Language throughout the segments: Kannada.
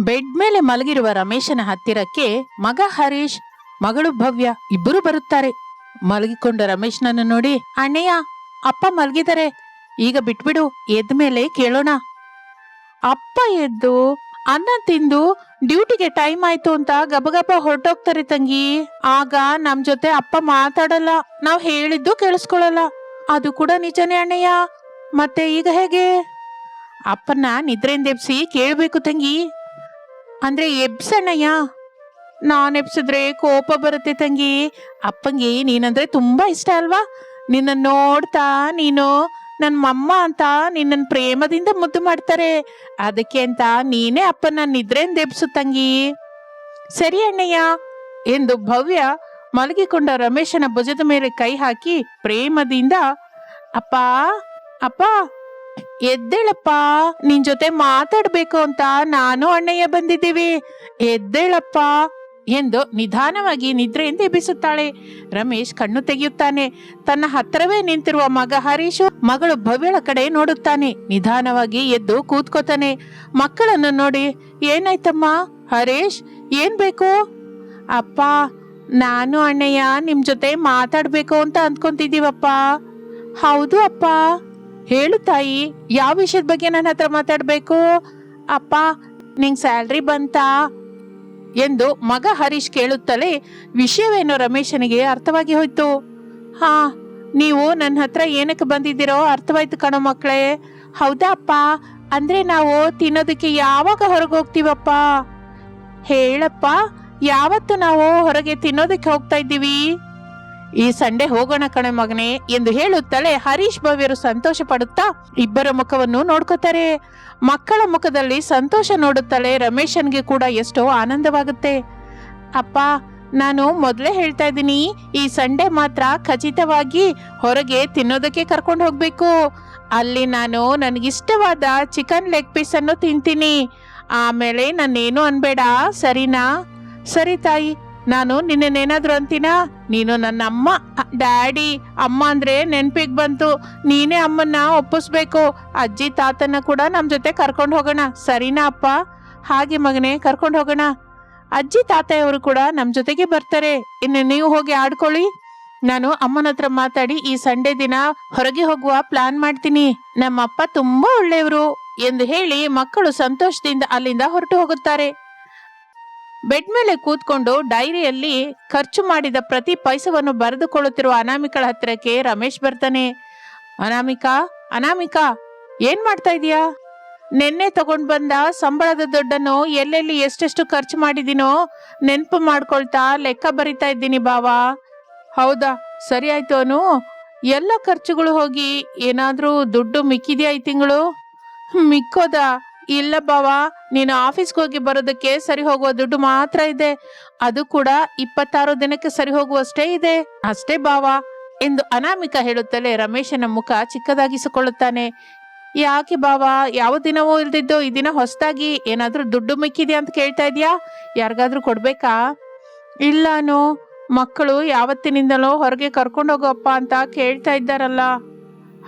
ಬೆಡ್ ಮೇಲೆ ಮಲಗಿರುವ ರಮೇಶನ ಹತ್ತಿರಕ್ಕೆ ಮಗ ಹರೀಶ್, ಮಗಳು ಭವ್ಯ ಇಬ್ಬರು ಬರುತ್ತಾರೆ. ಮಲಗಿಕೊಂಡ ರಮೇಶ್ನನ್ನು ನೋಡಿ, ಅಣ್ಣಯ್ಯ, ಅಪ್ಪ ಮಲಗಿದರೆ ಈಗ ಬಿಟ್ಬಿಡು, ಎದ್ದ ಮೇಲೆ ಕೇಳೋಣ. ಅಪ್ಪ ಎದ್ದು, ಅನ್ನ ತಿಂದು, ಡ್ಯೂಟಿಗೆ ಟೈಮ್ ಆಯ್ತು ಅಂತ ಗಬಗಬ ಹೊರಟೋಗ್ತಾರೆ ತಂಗಿ. ಆಗ ನಮ್ ಜೊತೆ ಅಪ್ಪ ಮಾತಾಡಲ್ಲ, ನಾವ್ ಹೇಳಿದ್ದು ಕೇಳಿಸ್ಕೊಳಲ್ಲ. ಅದು ಕೂಡ ನಿಜನೇ ಅಣ್ಣಯ್ಯ. ಮತ್ತೆ ಈಗ ಹೇಗೆ? ಅಪ್ಪನ ನಿದ್ರೆಯಿಂದ ಎಬ್ಸಿ ಕೇಳ್ಬೇಕು ತಂಗಿ. ಅಂದ್ರೆ ಎಬ್ಸಣ್ಣಯ್ಯ ನಾನು ಎಬ್ಸಿದ್ರೆ ಕೋಪ ಬರುತ್ತೆ ತಂಗಿ. ಅಪ್ಪಂಗೆ ನೀನಂದ್ರೆ ತುಂಬಾ ಇಷ್ಟ ಅಲ್ವಾ? ನಿನ್ನ ನೋಡ್ತಾ ನೀನು ನನ್ನ ಮಮ್ಮ ಅಂತ ನಿನ್ನನ್ ಪ್ರೇಮದಿಂದ ಮುದ್ದು ಮಾಡ್ತಾರೆ. ಅದಕ್ಕೆ ಅಂತ ನೀನೇ ಅಪ್ಪನ ನಿದ್ರೆಯಿಂದ ಎಬ್ಸು ತಂಗಿ. ಸರಿ ಅಣ್ಣಯ್ಯ. ಎಂದು ಭವ್ಯ ಮಲಗಿಕೊಂಡ ರಮೇಶನ ಭುಜದ ಮೇಲೆ ಕೈ ಹಾಕಿ ಪ್ರೇಮದಿಂದ, ಅಪ್ಪ ಅಪ್ಪ ಎದ್ದೇಳಪ್ಪ, ನಿನ್ ಜೊತೆ ಮಾತಾಡ್ಬೇಕು ಅಂತ ನಾನು ಅಣ್ಣಯ್ಯ ಬಂದಿದ್ದೀವಿ. ಎದ್ದೇಳಪ್ಪ ಎಂದು ನಿಧಾನವಾಗಿ ನಿದ್ರೆಯಿಂದ ಎಬ್ಬಿಸುತ್ತಾಳೆ. ರಮೇಶ್ ಕಣ್ಣು ತೆಗೆಯುತ್ತಾನೆ. ತನ್ನ ಹತ್ತಿರವೇ ನಿಂತಿರುವ ಮಗ ಹರೀಶು ಮಗಳು ಭವ್ಯಳ ಕಡೆ ನೋಡುತ್ತಾನೆ. ನಿಧಾನವಾಗಿ ಎದ್ದು ಕೂತ್ಕೋತಾನೆ. ಮಕ್ಕಳನ್ನು ನೋಡಿ, ಏನಾಯ್ತಮ್ಮ? ಹರೀಶ್, ಏನ್ ಬೇಕು? ಅಪ್ಪ, ನಾನು ಅಣ್ಣಯ್ಯ ನಿಮ್ ಜೊತೆ ಮಾತಾಡ್ಬೇಕು ಅಂತ ಅಂದ್ಕೊಂತಿದ್ದೀವಪ್ಪ. ಹೌದು ಅಪ್ಪ. ಹೇಳು ತಾಯಿ, ಯಾವ ವಿಷಯದ ಬಗ್ಗೆ ನನ್ನ ಹತ್ರ ಮಾತಾಡಬೇಕು? ಅಪ್ಪ, ನಿಂಗ್ ಸ್ಯಾಲ್ರಿ ಬಂತಾ? ಎಂದು ಮಗ ಹರೀಶ್ ಕೇಳುತ್ತಲೇ ವಿಷಯವೇನು ರಮೇಶನಿಗೆ ಅರ್ಥವಾಗಿ ಹೋಯ್ತು. ಹಾ, ನೀವು ನನ್ನ ಹತ್ರ ಏನಕ್ಕೆ ಬಂದಿದ್ದೀರೋ ಅರ್ಥವಾಯ್ತು ಕಣೋ ಮಕ್ಕಳೇ. ಹೌದಾ ಅಪ್ಪ? ಅಂದ್ರೆ ನಾವು ತಿನ್ನೋದಕ್ಕೆ ಯಾವಾಗ ಹೊರಗೆ ಹೋಗ್ತೀವಪ್ಪ? ಹೇಳಪ್ಪ, ಯಾವತ್ತು ನಾವು ಹೊರಗೆ ತಿನ್ನೋದಕ್ಕೆ ಹೋಗ್ತಾ ಇದ್ದೀವಿ? ಈ ಸಂಡೆ ಹೋಗೋಣ ಕಣೆ ಮಗನೇ ಎಂದು ಹೇಳುತ್ತಲೇ ಹರೀಶ್ ಭವ್ಯರು ಸಂತೋಷ ಪಡುತ್ತಾ ಇಬ್ಬರ ಮುಖವನ್ನು ನೋಡ್ಕೋತಾರೆ. ಮಕ್ಕಳ ಮುಖದಲ್ಲಿ ಸಂತೋಷ ನೋಡುತ್ತಲೇ ರಮೇಶನ್ಗೆ ಕೂಡ ಎಷ್ಟೋ ಆನಂದವಾಗುತ್ತೆ. ಅಪ್ಪ, ನಾನು ಮೊದಲೇ ಹೇಳ್ತಾ ಇದ್ದೀನಿ, ಈ ಸಂಡೆ ಮಾತ್ರ ಖಚಿತವಾಗಿ ಹೊರಗೆ ತಿನ್ನೋದಕ್ಕೆ ಕರ್ಕೊಂಡು ಹೋಗ್ಬೇಕು. ಅಲ್ಲಿ ನಾನು ನನಗಿಷ್ಟವಾದ ಚಿಕನ್ ಲೆಗ್ ಪೀಸ್ ಅನ್ನು ತಿಂತೀನಿ. ಆಮೇಲೆ ನಾನೇನು ಅನ್ಬೇಡ, ಸರಿನಾ? ಸರಿ ತಾಯಿ ನಾನು ನಿನ್ನೇನಾದ್ರು ಅಂತೀನಾ? ನೀನು ನನ್ನ ಅಮ್ಮ ಡ್ಯಾಡಿ, ಅಮ್ಮ ಅಂದ್ರೆ ನೆನ್ಪಿಗ್ ಬಂತು. ನೀನೇ ಅಮ್ಮನ್ನ ಒಪ್ಪಿಸ್ಬೇಕು. ಅಜ್ಜಿ ತಾತನ ಕೂಡ ನಮ್ ಜೊತೆ ಕರ್ಕೊಂಡು ಹೋಗೋಣ. ಸರಿನಾ ಅಪ್ಪ? ಹಾಗೆ ಮಗನೇ, ಕರ್ಕೊಂಡು ಹೋಗೋಣ. ಅಜ್ಜಿ, ತಾತೆಯವರು ಕೂಡ ನಮ್ ಜೊತೆಗೆ ಬರ್ತಾರೆ. ಇನ್ನು ನೀವು ಹೋಗಿ ಆಡ್ಕೊಳ್ಳಿ. ನಾನು ಅಮ್ಮನ ಹತ್ರ ಮಾತಾಡಿ ಈ ಸಂಡೇ ದಿನ ಹೊರಗೆ ಹೋಗುವ ಪ್ಲಾನ್ ಮಾಡ್ತೀನಿ. ನಮ್ಮ ಅಪ್ಪ ತುಂಬಾ ಒಳ್ಳೆಯವರು. ಎಂದು ಹೇಳಿ ಮಕ್ಕಳು ಸಂತೋಷದಿಂದ ಅಲ್ಲಿಂದ ಹೊರಟು ಹೋಗುತ್ತಾರೆ. ಬೆಡ್ ಮೇಲೆ ಕೂತ್ಕೊಂಡು ಡೈರಿಯಲ್ಲಿ ಖರ್ಚು ಮಾಡಿದ ಪ್ರತಿ ಪೈಸವನ್ನು ಬರೆದುಕೊಳ್ಳುತ್ತಿರುವ ಅನಾಮಿಕಳ ಹತ್ತಿರಕ್ಕೆ ರಮೇಶ್ ಬರ್ತಾನೆ. ಅನಾಮಿಕಾ ಅನಾಮಿಕಾ, ಏನ್ ಮಾಡ್ತಾ ಇದೀಯಾ? ನಿನ್ನೆ ತಗೊಂಡ್ ಬಂದ ಸಂಬಳದ ದುಡ್ಡನ್ನು ಎಲ್ಲೆಲ್ಲಿ ಎಷ್ಟೆಷ್ಟು ಖರ್ಚು ಮಾಡಿದೀನೋ ನೆನಪು ಮಾಡ್ಕೊಳ್ತಾ ಲೆಕ್ಕ ಬರಿತಾ ಇದ್ದೀನಿ ಬಾವಾ ಹೌದಾ? ಸರಿ ಆಯ್ತು ಅವನು ಎಲ್ಲ ಖರ್ಚುಗಳು ಹೋಗಿ ಏನಾದರೂ ದುಡ್ಡು ಮಿಕ್ಕಿದೆಯಾ ಈ ತಿಂಗಳು? ಮಿಕ್ಕೋದಾ? ಇಲ್ಲ ಬಾವಾ, ನೀನು ಆಫೀಸ್ಗೆ ಹೋಗಿ ಬರೋದಕ್ಕೆ ಸರಿ ಹೋಗುವ ದುಡ್ಡು ಮಾತ್ರ ಇದೆ. ಅದು ಕೂಡ ಇಪ್ಪತ್ತಾರು ದಿನಕ್ಕೆ ಸರಿ ಹೋಗುವಷ್ಟೇ ಇದೆ. ಅಷ್ಟೇ ಬಾವ, ಎಂದು ಅನಾಮಿಕ ಹೇಳುತ್ತಲೇ ರಮೇಶನ ಮುಖ ಚಿಕ್ಕದಾಗಿಸಿಕೊಳ್ಳುತ್ತಾನೆ. ಯಾಕೆ ಬಾವಾ, ಯಾವ ದಿನವೂ ಇಲ್ದಿದ್ದು ಈ ದಿನ ಹೊಸದಾಗಿ ಏನಾದರೂ ದುಡ್ಡು ಮಿಕ್ಕಿದ್ಯಾ ಅಂತ ಕೇಳ್ತಾ ಇದೆಯಾ? ಯಾರಿಗಾದ್ರೂ ಕೊಡ್ಬೇಕಾ? ಇಲ್ಲಾನು ಮಕ್ಕಳು ಯಾವತ್ತಿನಿಂದಲೋ ಹೊರಗೆ ಕರ್ಕೊಂಡು ಹೋಗಪ್ಪ ಅಂತ ಕೇಳ್ತಾ ಇದ್ದಾರಲ್ಲ.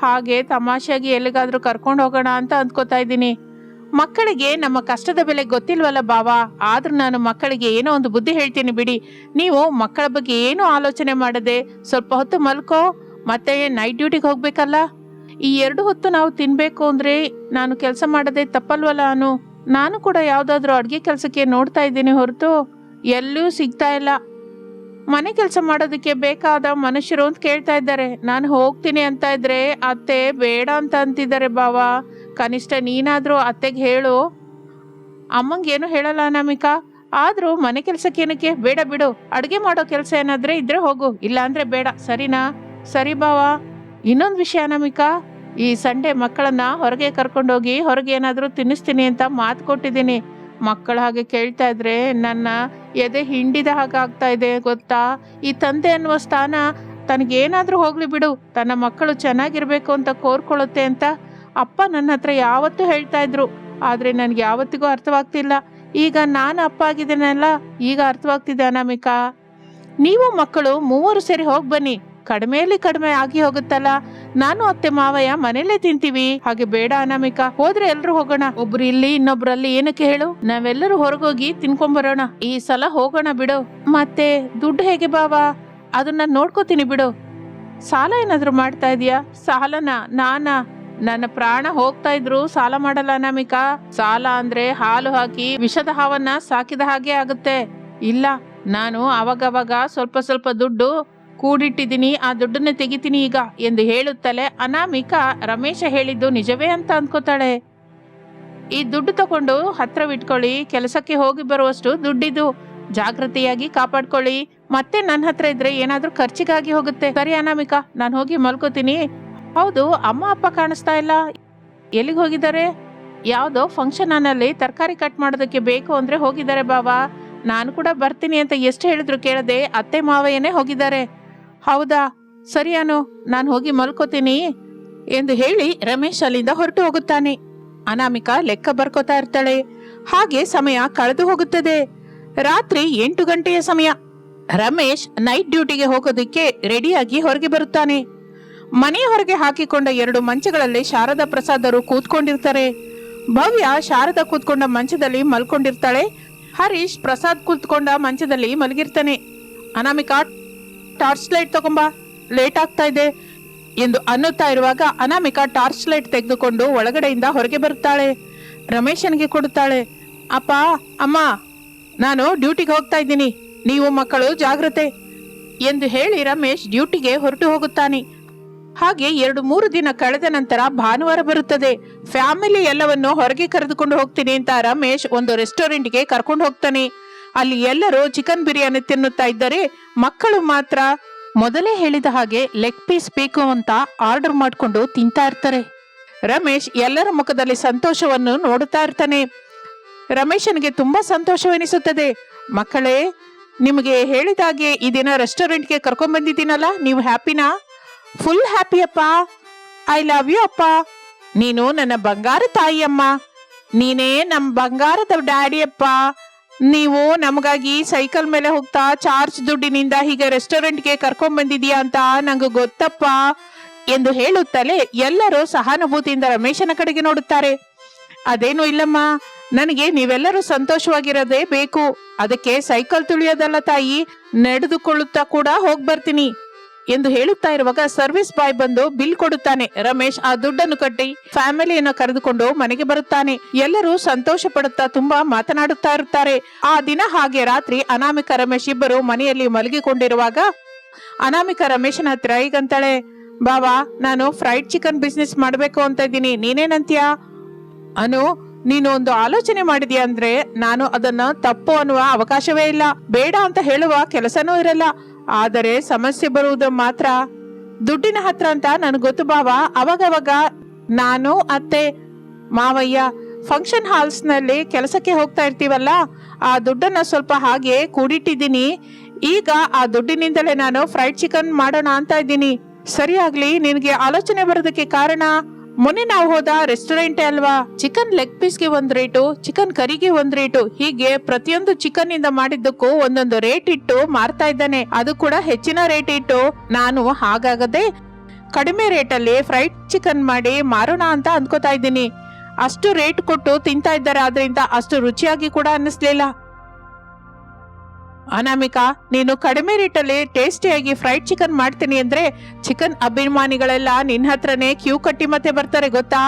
ಹಾಗೆ ತಮಾಷೆಯಾಗಿ ಎಲ್ಲಿಗಾದ್ರೂ ಕರ್ಕೊಂಡು ಹೋಗೋಣ ಅಂತ ಅಂದ್ಕೋತಾ ಇದ್ದೀನಿ. ಮಕ್ಕಳಿಗೆ ನಮ್ಮ ಕಷ್ಟದ ಬೆಲೆ ಗೊತ್ತಿಲ್ವಲ್ಲ ಬಾವಾ? ಆದ್ರೂ ನಾನು ಮಕ್ಕಳಿಗೆ ಏನೋ ಒಂದು ಬುದ್ಧಿ ಹೇಳ್ತೀನಿ ಬಿಡಿ. ನೀವು ಮಕ್ಕಳ ಬಗ್ಗೆ ಏನೂ ಆಲೋಚನೆ ಮಾಡದೆ ಸ್ವಲ್ಪ ಹೊತ್ತು ಮಲ್ಕೋ, ಮತ್ತೆ ನೈಟ್ ಡ್ಯೂಟಿಗೆ ಹೋಗ್ಬೇಕಲ್ಲ? ಈ ಎರಡು ಹೊತ್ತು ನಾವು ತಿನ್ಬೇಕು ಅಂದ್ರೆ ನಾನು ಕೆಲಸ ಮಾಡದೆ ತಪ್ಪಲ್ವಲ್ಲ ಅನು? ನಾನು ಕೂಡ ಯಾವ್ದಾದ್ರು ಅಡ್ಗೆ ಕೆಲಸಕ್ಕೆ ನೋಡ್ತಾ ಇದ್ದೀನಿ ಹೊರತು, ಎಲ್ಲೂ ಸಿಗ್ತಾ ಇಲ್ಲ. ಮನೆ ಕೆಲಸ ಮಾಡೋದಕ್ಕೆ ಬೇಕಾದ ಮನುಷ್ಯರು ಅಂತ ಕೇಳ್ತಾ ಇದ್ದಾರೆ. ನಾನು ಹೋಗ್ತೀನಿ ಅಂತ ಇದ್ರೆ, ಅತ್ತೆ, ಬೇಡ ಅಂತ ಅಂತಿದ್ದಾರೆ ಬಾವಾ. ಕನಿಷ್ಠ ನೀನಾದರೂ ಅತ್ತೆಗೆ ಹೇಳು. ಅಮ್ಮಂಗೇನು ಹೇಳಲ್ಲ ನಮಿಕಾ ಆದರೂ ಮನೆ ಕೆಲಸಕ್ಕೇನಕ್ಕೆ ಬೇಡ ಬಿಡು. ಅಡುಗೆ ಮಾಡೋ ಕೆಲಸ ಏನಾದರೆ ಇದ್ರೆ ಹೋಗು. ಇಲ್ಲ ಅಂದ್ರೆ ಬೇಡ. ಸರಿನಾ? ಸರಿ ಬಾವ. ಇನ್ನೊಂದು ವಿಷಯ ನಮಿಕ ಈ ಸಂಡೆ ಮಕ್ಕಳನ್ನ ಹೊರಗೆ ಕರ್ಕೊಂಡೋಗಿ ಹೊರಗೆ ಏನಾದರೂ ತಿನ್ನಿಸ್ತೀನಿ ಅಂತ ಮಾತು ಕೊಟ್ಟಿದ್ದೀನಿ. ಮಕ್ಕಳ ಹಾಗೆ ಕೇಳ್ತಾ ಇದ್ರೆ ನನ್ನ ಎದೆ ಹಿಂಡಿದ ಹಾಗೆ ಆಗ್ತಾ ಇದೆ ಗೊತ್ತಾ? ಈ ತಂದೆ ಅನ್ನುವ ಸ್ಥಾನ ತನಗೇನಾದ್ರೂ ಹೋಗ್ಲಿ ಬಿಡು. ತನ್ನ ಮಕ್ಕಳು ಚೆನ್ನಾಗಿರ್ಬೇಕು ಅಂತ ಕೋರ್ಕೊಳ್ಳುತ್ತೆ ಅಂತ ಅಪ್ಪ ನನ್ನ ಹತ್ರ ಯಾವತ್ತೂ ಹೇಳ್ತಾ ಇದ್ರು, ಆದ್ರೆ ನನ್ಗೆ ಯಾವತ್ತಿಗೂ ಅರ್ಥವಾಗ್ತಿಲ್ಲ. ಈಗ ನಾನು ಅಪ್ಪ ಆಗಿದ್ದೇನಲ್ಲ, ಈಗ ಅರ್ಥವಾಗ್ತಿದೆ ಅನಾಮಿಕಾ. ನೀವು ಮಕ್ಕಳು ಮೂವರು ಸರಿ ಹೋಗಿ ಬನ್ನಿ. ಕಡಿಮೆಯಲ್ಲಿ ಕಡಿಮೆ ಆಗಿ ಹೋಗುತ್ತಲ್ಲ. ನಾನು ಅತ್ತೆ ಮಾವಯ್ಯ ಮನೆಯಲ್ಲೇ ತಿಂತೀವಿ. ಹಾಗೆ ಬೇಡ ಅನಾಮಿಕಾ, ಹೋದ್ರೆ ಎಲ್ರು ಹೋಗೋಣ. ಒಬ್ರು ಇಲ್ಲಿ ಇನ್ನೊಬ್ರಲ್ಲಿ ಏನಕ್ಕೆ ಹೇಳು? ನಾವೆಲ್ಲರೂ ಹೊರಗೋಗಿ ತಿನ್ಕೊಂಬರೋಣ. ಈ ಸಲ ಹೋಗೋಣ ಬಿಡು. ಮತ್ತೆ ದುಡ್ಡು ಹೇಗೆ ಬಾವಾ? ಅದನ್ನ ನೋಡ್ಕೋತೀನಿ ಬಿಡು. ಸಾಲ ಏನಾದ್ರು ಮಾಡ್ತಾ ಇದೀಯಾ? ಸಾಲನ? ನಾನಾ? ನನ್ನ ಪ್ರಾಣ ಹೋಗ್ತಾ ಇದ್ರು ಸಾಲ ಮಾಡಲ್ಲ ಅನಾಮಿಕಾ ಸಾಲ ಅಂದ್ರೆ ಹಾಲು ಹಾಕಿ ವಿಷದ ಹಾವನ್ನ ಸಾಕಿದ ಹಾಗೆ ಆಗುತ್ತೆ. ಇಲ್ಲ, ನಾನು ಅವಾಗವಾಗ ಸ್ವಲ್ಪ ಸ್ವಲ್ಪ ದುಡ್ಡು ಕೂಡಿಟ್ಟಿದ್ದೀನಿ, ಆ ದುಡ್ಡನ್ನ ತೆಗಿತೀನಿ ಈಗ ಎಂದು ಹೇಳುತ್ತಲೇ ಅನಾಮಿಕಾ ರಮೇಶ ಹೇಳಿದ್ದು ನಿಜವೇ ಅಂತ ಅನ್ಕೋತಾಳೆ. ಈ ದುಡ್ಡು ತಗೊಂಡು ಹತ್ರವಿಟ್ಕೊಳ್ಳಿ ಕೆಲಸಕ್ಕೆ ಹೋಗಿ ಬರುವಷ್ಟು ದುಡ್ಡಿದು. ಜಾಗೃತಿಯಾಗಿ ಕಾಪಾಡ್ಕೊಳ್ಳಿ. ಮತ್ತೆ ನನ್ನ ಹತ್ರ ಇದ್ರೆ ಏನಾದ್ರೂ ಖರ್ಚಿಗಾಗಿ ಹೋಗುತ್ತೆ. ಸರಿ ಅನಾಮಿಕಾ, ನಾನು ಹೋಗಿ ಮಲ್ಕೋತೀನಿ. ಹೌದು, ಅಮ್ಮ, ಅಪ್ಪ ಕಾಣಿಸ್ತಾ ಇಲ್ಲ. ಎಲ್ಲಿಗೆ ಹೋಗಿದ್ದಾರೆ? ಯಾವುದೋ ಫಂಕ್ಷನ್ ಅಲ್ಲಿ ತರಕಾರಿ ಕಟ್ ಮಾಡೋದಕ್ಕೆ ಬೇಕು ಅಂದ್ರೆ ಹೋಗಿದ್ದಾರೆ ಬಾಬಾ ನಾನು ಕೂಡ ಬರ್ತೀನಿ ಅಂತ ಎಷ್ಟು ಹೇಳಿದ್ರು ಕೇಳದೆ ಅತ್ತೆ ಮಾವಯ್ಯನೇ ಹೋಗಿದ್ದಾರೆ. ಹೌದಾ? ಸರಿ ಅನು, ನಾನು ಹೋಗಿ ಮಲ್ಕೋತೀನಿ ಎಂದು ಹೇಳಿ ರಮೇಶ್ ಅಲ್ಲಿಂದ ಹೊರಟು ಹೋಗುತ್ತಾನೆ. ಅನಾಮಿಕಾ ಲೆಕ್ಕ ಬರ್ಕೋತಾ ಇರ್ತಾಳೆ. ಹಾಗೆ ಸಮಯ ಕಳೆದು ಹೋಗುತ್ತದೆ. ರಾತ್ರಿ ಎಂಟು ಗಂಟೆಯ ಸಮಯ. ರಮೇಶ್ ನೈಟ್ ಡ್ಯೂಟಿಗೆ ಹೋಗೋದಕ್ಕೆ ರೆಡಿಯಾಗಿ ಹೊರಗೆ ಬರುತ್ತಾನೆ. ಮನೆಯ ಹೊರಗೆ ಹಾಕಿಕೊಂಡ ಎರಡು ಮಂಚಗಳಲ್ಲಿ ಶಾರದಾ ಪ್ರಸಾದರು ಕೂತ್ಕೊಂಡಿರ್ತಾರೆ. ಭವ್ಯ ಶಾರದಾ ಕೂತ್ಕೊಂಡ ಮಂಚದಲ್ಲಿ ಮಲ್ಕೊಂಡಿರ್ತಾಳೆ. ಹರೀಶ್ ಪ್ರಸಾದ್ ಕೂತ್ಕೊಂಡ ಮಂಚದಲ್ಲಿ ಮಲಗಿರ್ತಾನೆ. ಅನಾಮಿಕಾ, ಟಾರ್ಚ್ ಲೈಟ್ ತಗೊಂಬಾ, ಲೇಟ್ ಆಗ್ತಾ ಇದೆ ಎಂದು ಅನ್ನುತ್ತಾ ಇರುವಾಗ ಅನಾಮಿಕಾ ಟಾರ್ಚ್ ಲೈಟ್ ತೆಗೆದುಕೊಂಡು ಒಳಗಡೆಯಿಂದ ಹೊರಗೆ ಬರುತ್ತಾಳೆ. ರಮೇಶನ್ಗೆ ಕೊಡುತ್ತಾಳೆ, ಅಪ್ಪ, ಅಮ್ಮ, ನಾನು ಡ್ಯೂಟಿಗೆ ಹೋಗ್ತಾ ಇದ್ದೀನಿ. ನೀವು ಮಕ್ಕಳು ಜಾಗ್ರತೆ ಎಂದು ಹೇಳಿ ರಮೇಶ್ ಡ್ಯೂಟಿಗೆ ಹೊರಟು ಹೋಗುತ್ತಾನೆ. ಹಾಗೆ ಎರಡು ಮೂರು ದಿನ ಕಳೆದ ನಂತರ ಭಾನುವಾರ ಬರುತ್ತದೆ. ಫ್ಯಾಮಿಲಿ ಎಲ್ಲವನ್ನು ಹೊರಗೆ ಕರೆದುಕೊಂಡು ಹೋಗ್ತೀನಿ ಅಂತ ರಮೇಶ್ ಒಂದು ರೆಸ್ಟೋರೆಂಟ್ಗೆ ಕರ್ಕೊಂಡು ಹೋಗ್ತಾನೆ. ಅಲ್ಲಿ ಎಲ್ಲರೂ ಚಿಕನ್ ಬಿರಿಯಾನಿ ತಿನ್ನುತ್ತಾ ಇದ್ದರೆ ಮಕ್ಕಳು ಮಾತ್ರ ಮೊದಲೇ ಹೇಳಿದ ಹಾಗೆ ಲೆಗ್ ಪೀಸ್ ಬೇಕು ಅಂತ ಆರ್ಡರ್ ಮಾಡಿಕೊಂಡು ತಿಂತಾ ಇರ್ತಾರೆ. ರಮೇಶ್ ಎಲ್ಲರ ಮುಖದಲ್ಲಿ ಸಂತೋಷವನ್ನು ನೋಡುತ್ತಾ ಇರ್ತಾನೆ. ರಮೇಶನಿಗೆ ತುಂಬಾ ಸಂತೋಷವೆನಿಸುತ್ತದೆ. ಮಕ್ಕಳೇ, ನಿಮಗೆ ಹೇಳಿದಾಗೆ ಈ ದಿನ ರೆಸ್ಟೋರೆಂಟ್ಗೆ ಕರ್ಕೊಂಡ್ ಬಂದಿದ್ದೀನಲ್ಲ ನೀವು ಹ್ಯಾಪಿನಾ? ಫುಲ್ ಹ್ಯಾಪಿ ಅಪ್ಪ. ಐ ಲವ್ ಯು ಅಪ್ಪ. ನೀನು ನನ್ನ ಬಂಗಾರ ತಾಯಿ ಅಮ್ಮ ನೀನೇ ನಮ್ಮ ಬಂಗಾರದ ಡ್ಯಾಡಿ, ಅಪ್ಪ. ನೀವು ನಮಗಾಗಿ ಸೈಕಲ್ ಮೇಲೆ ಹೋಗ್ತಾ ಚಾರ್ಜ್ ದುಡ್ಡಿನಿಂದ ಹೀಗೆ ರೆಸ್ಟೋರೆಂಟ್ಗೆ ಕರ್ಕೊಂಡ್ ಬಂದಿದೀಯಾ ಅಂತ ನಂಗೆ ಗೊತ್ತಪ್ಪ ಎಂದು ಹೇಳುತ್ತಲೇ ಎಲ್ಲರೂ ಸಹಾನುಭೂತಿಯಿಂದ ರಮೇಶನ ಕಡೆಗೆ ನೋಡುತ್ತಾರೆ. ಅದೇನು ಇಲ್ಲಮ್ಮ. ನನಗೆ ನೀವೆಲ್ಲರೂ ಸಂತೋಷವಾಗಿರೋದೇ ಬೇಕು. ಅದಕ್ಕೆ ಸೈಕಲ್ ತುಳಿಯೋದಲ್ಲ ತಾಯಿ, ನಡೆದುಕೊಳ್ಳುತ್ತಾ ಕೂಡ ಹೋಗ್ ಬರ್ತೀನಿ ಎಂದು ಹೇಳುತ್ತಾ ಇರುವಾಗ ಸರ್ವಿಸ್ ಬಾಯ್ ಬಂದು ಬಿಲ್ ಕೊಡುತ್ತಾನೆ. ರಮೇಶ್ ಆ ದುಡ್ಡನ್ನು ಕಟ್ಟಿ ಫ್ಯಾಮಿಲಿಯನ್ನು ಕರೆದುಕೊಂಡು ಮನೆಗೆ ಬರುತ್ತಾನೆ. ಎಲ್ಲರೂ ಸಂತೋಷ ಪಡುತ್ತಾ ತುಂಬಾ ಮಾತನಾಡುತ್ತಾ ಇರುತ್ತಾರೆ. ಆ ದಿನ ಹಾಗೆ ರಾತ್ರಿ ಅನಾಮಿಕ ರಮೇಶ್ ಇಬ್ಬರು ಮನೆಯಲ್ಲಿ ಮಲಗಿಕೊಂಡಿರುವಾಗ, ಅನಾಮಿಕ ರಮೇಶನ ಹತ್ರ ಈಗಂತಾಳೆ ಬಾಬಾ ನಾನು ಫ್ರೈಡ್ ಚಿಕನ್ ಬಿಸ್ನೆಸ್ ಮಾಡಬೇಕು ಅಂತ ಇದ್ದೀನಿ. ನೀನೇನಂತೀಯ ಅನು, ನೀನು ಒಂದು ಆಲೋಚನೆ ಮಾಡಿದ್ಯಾ ಅಂದ್ರೆ, ನಾನು ಅದನ್ನ ತಪ್ಪು ಅನ್ನುವ ಅವಕಾಶವೇ ಇಲ್ಲ. ಬೇಡ ಅಂತ ಹೇಳುವ ಕೆಲಸನೂ ಇರಲ್ಲ. ಆದರೆ ಸಮಸ್ಯೆ ಬರುವುದು ಮಾತ್ರ. ದುಡ್ಡಿನ ಹತ್ರ ಅಂತ ನನಗೆ ಗೊತ್ತು ಬಾವ ಅವಾಗವಾಗ ನಾನು, ಅತ್ತೆ, ಮಾವಯ್ಯ ಫಂಕ್ಷನ್ ಹಾಲ್ಸ್ನಲ್ಲಿ ಕೆಲಸಕ್ಕೆ ಹೋಗ್ತಾ ಇರ್ತೀವಲ್ಲ, ಆ ದುಡ್ಡನ್ನ ಸ್ವಲ್ಪ ಹಾಗೆ ಕೂಡಿಟ್ಟಿದ್ದೀನಿ. ಈಗ ಆ ದುಡ್ಡಿನಿಂದಲೇ ನಾನು ಫ್ರೈಡ್ ಚಿಕನ್ ಮಾಡೋಣ ಅಂತ ಇದ್ದೀನಿ. ಸರಿಯಾಗ್ಲಿ, ನಿನಗೆ ಆಲೋಚನೆ ಬರೋದಕ್ಕೆ ಕಾರಣ? ಮೊನ್ನೆ ನಾವು ಹೋದ ರೆಸ್ಟೋರೆಂಟ್ ಅಲ್ವಾ? ಚಿಕನ್ ಲೆಗ್ ಪೀಸ್ಗೆ ಒಂದ್ ರೇಟು ಚಿಕನ್ ಕರಿಗೆ ಒಂದ್ ರೇಟು ಹೀಗೆ ಪ್ರತಿಯೊಂದು ಚಿಕನ್ ಇಂದ ಮಾಡಿದ್ದಕ್ಕೂ ಒಂದೊಂದು ರೇಟ್ ಇಟ್ಟು ಮಾರ್ತಾ ಇದ್ದಾನೆ. ಅದು ಕೂಡ ಹೆಚ್ಚಿನ ರೇಟ್ ಇಟ್ಟು. ನಾನು ಹಾಗಾಗದೆ ಕಡಿಮೆ ರೇಟಲ್ಲಿ ಫ್ರೈಡ್ ಚಿಕನ್ ಮಾಡಿ ಮಾರೋಣ ಅಂತ ಅನ್ಕೋತಾ ಇದ್ದೀನಿ. ಅಷ್ಟು ರೇಟ್ ಕೊಟ್ಟು ತಿಂತಾ ಇದ್ದಾರೆ, ಆದ್ರಿಂದ ಅಷ್ಟು ರುಚಿಯಾಗಿ ಕೂಡ ಅನ್ನಿಸ್ಲಿಲ್ಲ. ಅನಾಮಿಕಾ, ನೀನು ಕಡಿಮೆ ರೇಟಲ್ಲಿ ಟೇಸ್ಟಿಯಾಗಿ ಫ್ರೈಡ್ ಚಿಕನ್ ಮಾಡ್ತೀನಿ ಅಂದ್ರೆ ಚಿಕನ್ ಅಭಿಮಾನಿಗಳೆಲ್ಲ ನಿನ್ನ ಹತ್ರನೇ ಕ್ಯೂ ಕಟ್ಟಿ ಮತ್ತೆ ಬರ್ತಾರೆ, ಗೊತ್ತಾ?